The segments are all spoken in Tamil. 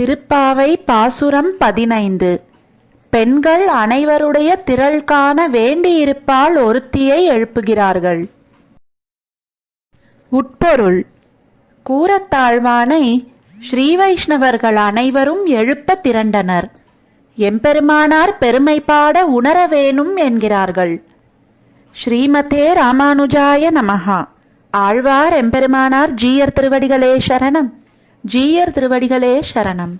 திருப்பாவை பாசுரம் பதினைந்து. பெண்கள் அனைவருடைய திரள் காண வேண்டியிருப்பால் ஒருத்தியை எழுப்புகிறார்கள். உட்பொருள். கூரத்தாழ்வானை ஸ்ரீ வைஷ்ணவர்கள் அனைவரும் எழுப்ப திரண்டனர். எம்பெருமானார் பெருமை பாட உணர வேணும் என்கிறார்கள். ஸ்ரீமதே ராமானுஜாய நமகா ஆழ்வார் எம்பெருமானார் ஜீயர் திருவடிகளே சரணம். ஜீயர் திருவடிகளே சரணம்.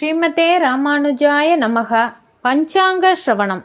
ஸ்ரீமதே ராமானுஜாய நமக. பஞ்சாங்க ஸ்ரவணம்.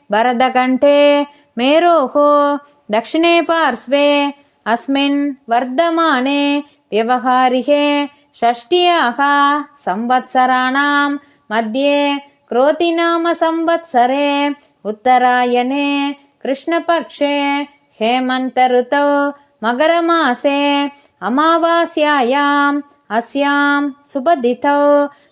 भरतकण्ठे मेरोः दक्षिणे पार्श्वे अस्मिन् वर्धमाने व्यवहारिके षष्ट्याः संवत्सराणां मध्ये क्रोतिनामसंवत्सरे उत्तरायणे कृष्णपक्षे हेमन्तऋतौ मकरमासे अमावास्यायाम् अस्यां सुबदितौ